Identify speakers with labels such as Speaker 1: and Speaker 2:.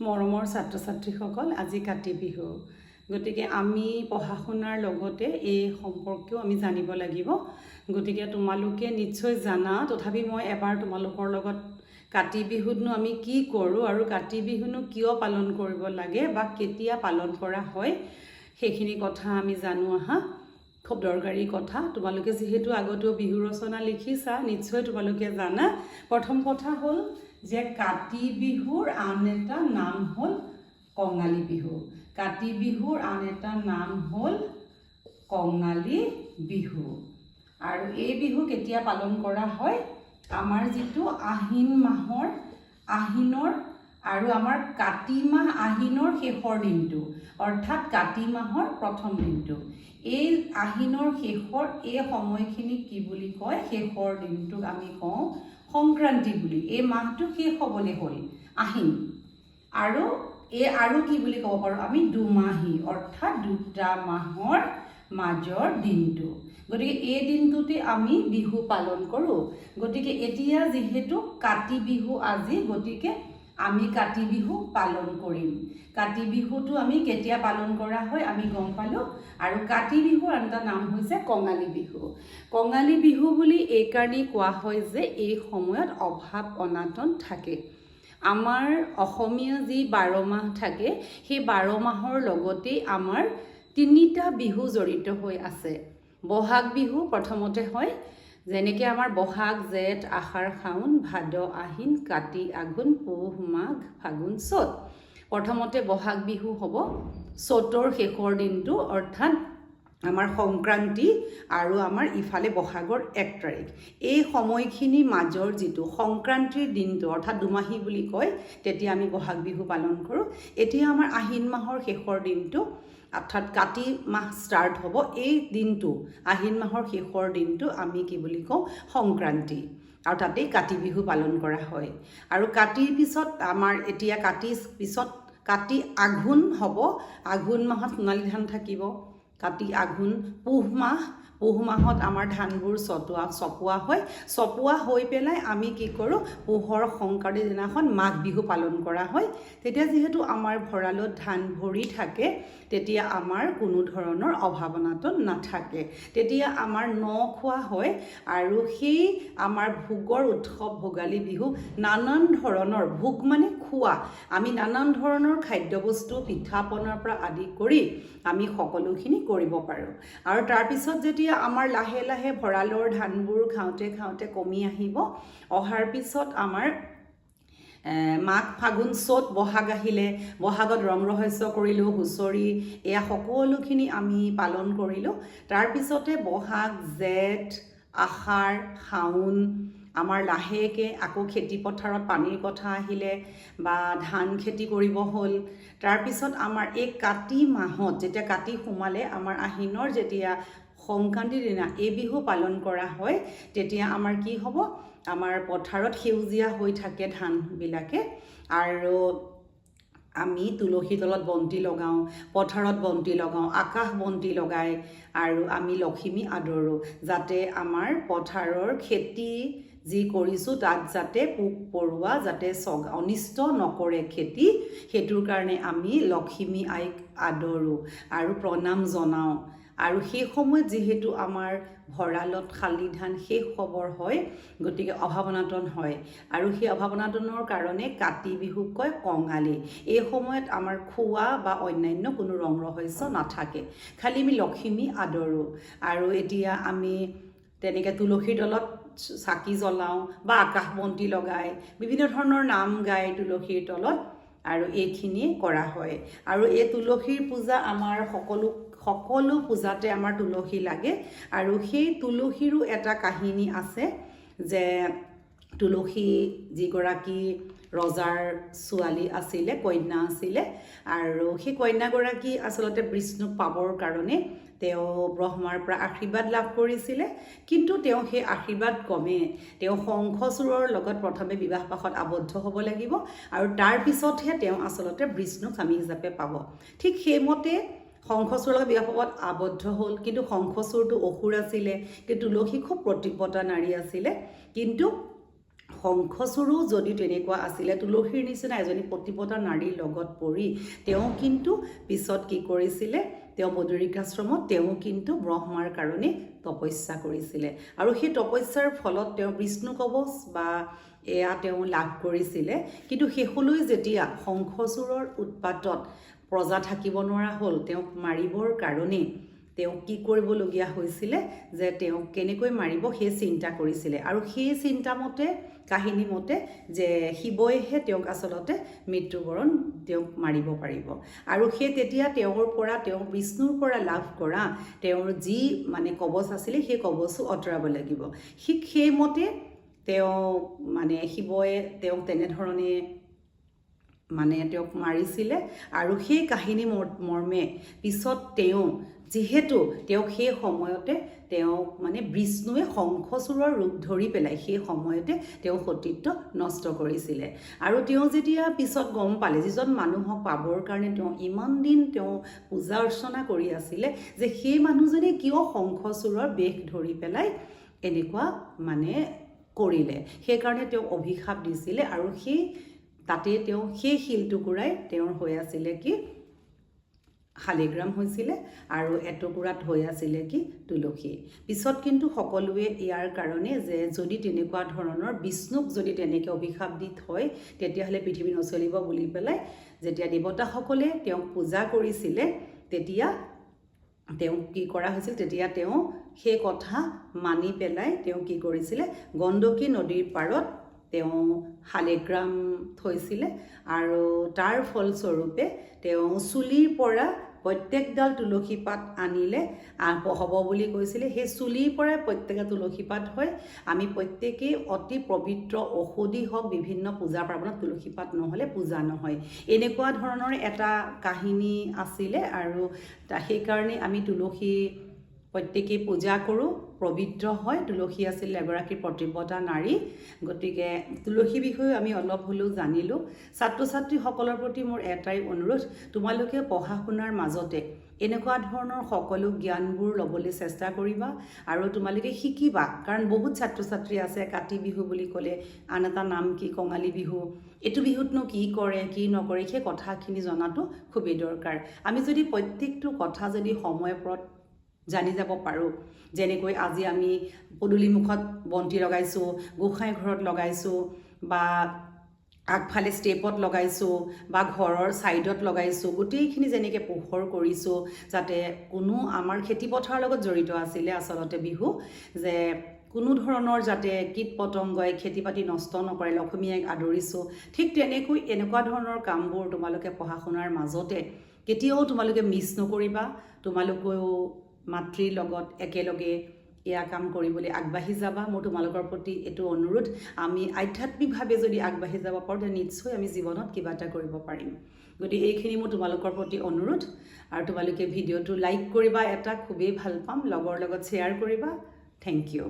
Speaker 1: মৰমৰ ছাত্ৰ ছাত্ৰীসকল আজি কাতি বিহু। গতিকে আমি পঢ়া শুনাৰ লগতে এই সম্পৰ্কেও আমি জানিব লাগিব। গতিকে তোমালোকে নিশ্চয় জানা তথাপি মই এবাৰ তোমালোকৰ লগত কাতি বিহুতনো আমি কি কৰোঁ আৰু কাতি বিহুনো কিয় পালন কৰিব লাগে বা কেতিয়া পালন কৰা হয় সেইখিনি কথা আমি জানো আহা। খুব দৰকাৰী কথা। তোমালোকে যিহেতু আগতেও বিহু ৰচনা লিখিছা নিশ্চয় তোমালোকে জানা। প্ৰথম কথা হ'ল যে কাতি বিহুৰ আন এটা নাম হ'ল কঙালী বিহু। কাতি বিহুৰ আন এটা নাম হ'ল কঙালী বিহু। আৰু এই বিহু কেতিয়া পালন কৰা হয়? আমাৰ যিটো আহিন মাহৰ আহিনৰ আৰু আমাৰ কাতি মাহ আহিনৰ শেষৰ দিনটো অৰ্থাৎ কাতি মাহৰ প্ৰথম দিনটো। এই আহিনৰ শেষৰ এই সময়খিনিক কি বুলি কয়? শেষৰ দিনটোক আমি কওঁ সংক্ৰান্তি বুলি, এই মাহটো শেষ হ'বলৈ হ'ল? আহিন আৰু এই আৰু কি বুলি ক'ব পাৰোঁ আমি? দুমাহী, অৰ্থাৎ দুটা মাহৰ মাজৰ দিনটো। গতিকে এই দিনটোতে আমি বিহু পালন কৰোঁ। গতিকে এতিয়া যিহেতু কাতি বিহু আজি, গতিকে আমি কাতি বিহু পালন কৰিম। কাতি বিহুটো আমি কেতিয়া পালন কৰা হয় আমি গম পালোঁ। আৰু কাতি বিহুৰ আন এটা নাম হৈছে কঙালী বিহু। কঙালী বিহু বুলি এইকাৰণেই কোৱা হয় যে এই সময়ত অভাৱ অনাটন থাকে। আমাৰ অসমীয়া যি বাৰ মাহ থাকে সেই বাৰ মাহৰ লগতেই আমাৰ তিনিটা বিহু জড়িত হৈ আছে। বহাগ বিহু প্ৰথমতে হয় যেনেকৈ আমাৰ বহাগ জেঠ আহাৰ শাওণ ভাদ আহিন কাতি আঘোণ পুহ মাঘ ফাগুন চ'ত। প্ৰথমতে বহাগ বিহু হ'ব চ'তৰ শেষৰ দিনটো অৰ্থাৎ আমাৰ সংক্ৰান্তি আৰু আমাৰ ইফালে বহাগৰ এক তাৰিখ। এই সময়খিনি মাজৰ যিটো সংক্ৰান্তিৰ দিনটো অৰ্থাৎ দুমাহী বুলি কয় তেতিয়া আমি বহাগ বিহু পালন কৰোঁ। এতিয়া আমাৰ আহিন মাহৰ শেষৰ দিনটো অৰ্থাৎ কাতি মাহ ষ্টাৰ্ট হ'ব এই দিনটো, আহিন মাহৰ শেষৰ দিনটো আমি কি বুলি কওঁ, সংক্ৰান্তি। আৰু তাতেই কাতি বিহু পালন কৰা হয়। আৰু কাতিৰ পিছত আমাৰ এতিয়া কাতিৰ পিছত কাতি আঘোণ হ'ব। আঘোণ মাহত সোণালী ধান থাকিব। কাতি আঘোণ, পুহ মাহ পুহ মাহত আমাৰ ধানবোৰ চটোৱা চপোৱা হয়। চপোৱা হৈ পেলাই আমি কি কৰোঁ পুহৰ সংক্ৰান্তিৰ দিনাখন মাঘ বিহু পালন কৰা হয়। তেতিয়া যিহেতু আমাৰ ভঁৰালত ধান ভৰি থাকে তেতিয়া আমাৰ কোনো ধৰণৰ অভাৱ অনাটন নাথাকে। তেতিয়া আমাৰ ন খোৱা হয় আৰু সেই আমাৰ ভোগৰ উৎসৱ ভোগালী বিহু নানান ধৰণৰ ভোগ মানে খোৱা। আমি নানান ধৰণৰ খাদ্যবস্তু পিঠা পনাৰ পৰা আদি কৰি আমি সকলোখিনি কৰিব পাৰোঁ। আৰু তাৰপিছত যেতিয়া আমাৰ লাহে লাহে ভঁৰালৰ ধানবোৰ খাওঁতে খাওঁতে কমি আহিব অহাৰ পিছত আমাৰ মাঘ ফাগুন চ'ত বহাগ আহিলে বহাগত ৰং ৰহস্য কৰিলোঁ হুঁচৰি এয়া সকলোখিনি আমি পালন কৰিলোঁ। তাৰপিছতে বহাগ জেঠ আহাৰ শাওণ আমাৰ লাহেকৈ আকৌ খেতি পথাৰত পানীৰ কথা আহিলে বা ধান খেতি কৰিব হ'ল। তাৰপিছত আমাৰ এই কাতি মাহত যেতিয়া কাতি সোমালে আমাৰ আহিনৰ যেতিয়া সংক্ৰান্তিৰ দিনা এই বিহু পালন কৰা হয় তেতিয়া আমাৰ কি হ'ব? আমাৰ পথাৰত সেউজীয়া হৈ থাকে ধানবিলাকে আৰু আমি তুলসী তলত বন্তি লগাওঁ পথাৰত বন্তি লগাওঁ আকাশ বন্তি লগাই আৰু আমি লখিমী আদৰোঁ যাতে আমাৰ পথাৰৰ খেতি যি কৰিছোঁ তাত যাতে পোক পৰুৱা যাতে চগ অনিষ্ট নকৰে খেতি সেইটোৰ কাৰণে আমি লখিমী আইক আদৰোঁ আৰু প্ৰণাম জনাওঁ। আৰু সেই সময়ত যিহেতু আমাৰ ভঁৰালত শালি ধান শেষ খবৰ হয় গতিকে অভাৱনাটন হয়। আৰু সেই অভাৱনাটনৰ কাৰণে কাতি বিহুক কয় কঙালী। এই সময়ত আমাৰ খোৱা বা অন্যান্য কোনো ৰং ৰহস্য নাথাকে। খালি আমি লখিমী আদৰোঁ। আৰু এতিয়া আমি তেনেকৈ তুলসীৰ তলত চাকি জ্বলাওঁ বা আকাশ বন্তি লগাই বিভিন্ন ধৰণৰ নাম গাই তুলসীৰ তলত। আৰু এইখিনিয়ে কৰা হয়। আৰু এই তুলসীৰ পূজা আমাৰ সকলো সকলো পূজাতে আমাৰ তুলসী লাগে আৰু সেই তুলসীৰো এটা কাহিনী আছে যে তুলসী যিগৰাকী ৰজাৰ ছোৱালী আছিলে কন্যা আছিলে আৰু সেই কন্যাগৰাকী আচলতে বিষ্ণুক পাবৰ কাৰণে তেওঁ ব্ৰহ্মাৰ পৰা আশীৰ্বাদ লাভ কৰিছিলে। কিন্তু তেওঁ সেই আশীৰ্বাদ কমে। তেওঁ শংখচূড়ৰ লগত প্ৰথমে বিবাহপাশত আবদ্ধ হ'ব লাগিব আৰু তাৰপিছতহে তেওঁ আচলতে বিষ্ণুক স্বামী হিচাপে পাব। ঠিক সেইমতে শংখচূড়ৰ লগত বিবাহপাশত আবদ্ধ হ'ল। কিন্তু শংখচূড়টো অসুৰ আছিলে কিন্তু তুলসী খুব প্ৰতিব্ৰতা নাৰী আছিলে। কিন্তু শংখচোৰো যদি তেনেকুৱা আছিলে তুলসীৰ নিচিনা এজনী প্ৰতিপদা নাৰীৰ লগত পৰি তেওঁ কিন্তু পিছত কি কৰিছিলে তেওঁ বদৰিকাশ্ৰমত তেওঁ কিন্তু ব্ৰহ্মাৰ কাৰণে তপস্যা কৰিছিলে। আৰু সেই তপস্যাৰ ফলত তেওঁ বিষ্ণু কৱচ বা এয়া তেওঁ লাভ কৰিছিলে। কিন্তু শেষলৈ যেতিয়া শংখচূড়ৰ উৎপাতত প্ৰজা থাকিব নোৱাৰা হ'ল। তেওঁক মাৰিবৰ কাৰণে তেওঁ কি কৰিবলগীয়া হৈছিলে যে তেওঁক কেনেকৈ মাৰিব সেই চিন্তা কৰিছিলে। আৰু সেই চিন্তামতে কাহিনী মতে যে শিৱইহে তেওঁক আচলতে মৃত্যুবৰণ তেওঁক মাৰিব পাৰিব। আৰু সেই তেতিয়া তেওঁৰ পৰা তেওঁ বিষ্ণুৰ পৰা লাভ কৰা তেওঁৰ যি মানে কবচ আছিলে সেই কবচো আঁতৰাব লাগিব। ঠিক সেইমতে তেওঁ মানে শিৱই তেওঁক তেনেধৰণে মানে তেওঁক মাৰিছিলে আৰু সেই কাহিনী মৰ্মে পিছত তেওঁ যিহেতু তেওঁক সেই সময়তে তেওঁক মানে বিষ্ণুৱে শংখচূড়ৰ ৰূপ ধৰি পেলাই সেই সময়তে তেওঁ সতীত্ব নষ্ট কৰিছিলে। আৰু তেওঁ যেতিয়া পিছত গম পালে যিজন মানুহক পাবৰ কাৰণে তেওঁ ইমান দিন তেওঁ পূজা অৰ্চনা কৰি আছিলে যে সেই মানুহজনে কিয় শংখচূড়ৰ বেশ ধৰি পেলাই এনেকুৱা মানে কৰিলে। সেইকাৰণে তেওঁ অভিশাপ দিছিলে আৰু সেই তাতে তেওঁ সেই শিল টুকুৰাই তেওঁৰ হৈ আছিলে কি শালিগ্ৰাম হৈছিলে আৰু এটুকুৰাত হৈ আছিলে কি তুলসী। পিছত কিন্তু সকলোৱে ইয়াৰ কাৰণে যে যদি তেনেকুৱা ধৰণৰ বিষ্ণুক যদি তেনেকৈ অভিশাপ দি থয় তেতিয়াহ'লে পৃথিৱী নচলিব বুলি পেলাই যেতিয়া দেৱতাসকলে তেওঁক পূজা কৰিছিলে তেতিয়া তেওঁক কি কৰা হৈছিল তেতিয়া তেওঁ সেই কথা মানি পেলাই তেওঁ কি কৰিছিলে গণ্ডকী নদীৰ পাৰত তেওঁ শালিগ্ৰাম থৈছিলে আৰু তাৰ ফলস্বৰূপে তেওঁ চুলিৰ পৰা প্ৰত্যেকডাল তুলসী পাত আনিলে হ'ব বুলি কৈছিলে। সেই চুলিৰ পৰাই প্ৰত্যেকে তুলসী পাত হয়। আমি প্ৰত্যেকেই অতি পবিত্ৰ ঔষধি হওক বিভিন্ন পূজা পাৰ্বণত তুলসী পাত নহ'লে পূজা নহয়। এনেকুৱা ধৰণৰ এটা কাহিনী আছিলে আৰু সেইকাৰণে আমি তুলসী প্ৰত্যেকেই পূজা কৰোঁ। পবিত্ৰ হয়। তুলসী আছিল এগৰাকী প্ৰতিপদা নাৰী। গতিকে তুলসী বিষয়ে আমি অলপ হ'লেও জানিলোঁ। ছাত্ৰ ছাত্ৰীসকলৰ প্ৰতি মোৰ এটাই অনুৰোধ তোমালোকে পঢ়া শুনাৰ মাজতে এনেকুৱা ধৰণৰ সকলো জ্ঞানবোৰ ল'বলৈ চেষ্টা কৰিবা আৰু তোমালোকে শিকিবা। কাৰণ বহুত ছাত্ৰ ছাত্ৰী আছে কাতি বিহু বুলি ক'লে আন এটা নাম কি? কঙালী বিহু। এইটো বিহুতনো কি কৰে কি নকৰে? সেই কথাখিনি জনাটো খুবেই দৰকাৰ। আমি যদি প্ৰত্যেকটো কথা যদি সময়পৰত জানি যাব পাৰোঁ। যেনেকৈ আজি আমি পদূলিমুখত বন্তি লগাইছোঁ গোঁসাই ঘৰত লগাইছোঁ বা আগফালে ষ্টেপত লগাইছোঁ বা ঘৰৰ ছাইডত লগাইছোঁ গোটেইখিনি যেনেকৈ পোহৰ কৰিছোঁ যাতে কোনো আমাৰ খেতিপথাৰৰ লগত জড়িত আছিলে আচলতে বিহু যে কোনো ধৰণৰ যাতে কীট পতংগই খেতি বাতি নষ্ট নকৰে লক্ষ্মী আইক আদৰিছোঁ। ঠিক তেনেকৈ এনেকুৱা ধৰণৰ কামবোৰ তোমালোকে পঢ়া শুনাৰ মাজতে কেতিয়াও তোমালোকে মিছ নকৰিবা তোমালোকেও মাতৃৰ লগত একেলগে এয়া কাম কৰিবলৈ আগবাঢ়ি যাবা। মোৰ তোমালোকৰ প্ৰতি এইটো অনুৰোধ। আমি আধ্যাত্মিকভাৱে যদি আগবাঢ়ি যাব পাৰোঁ তেতিয়া নিশ্চয় আমি জীৱনত কিবা এটা কৰিব পাৰিম। গতিকে এইখিনি মোৰ তোমালোকৰ প্ৰতি অনুৰোধ। আৰু তোমালোকে ভিডিঅ'টো লাইক কৰিবা, এটা খুবেই ভালো পাম। লগৰ লগত শ্বেয়াৰ কৰিবা। Thank U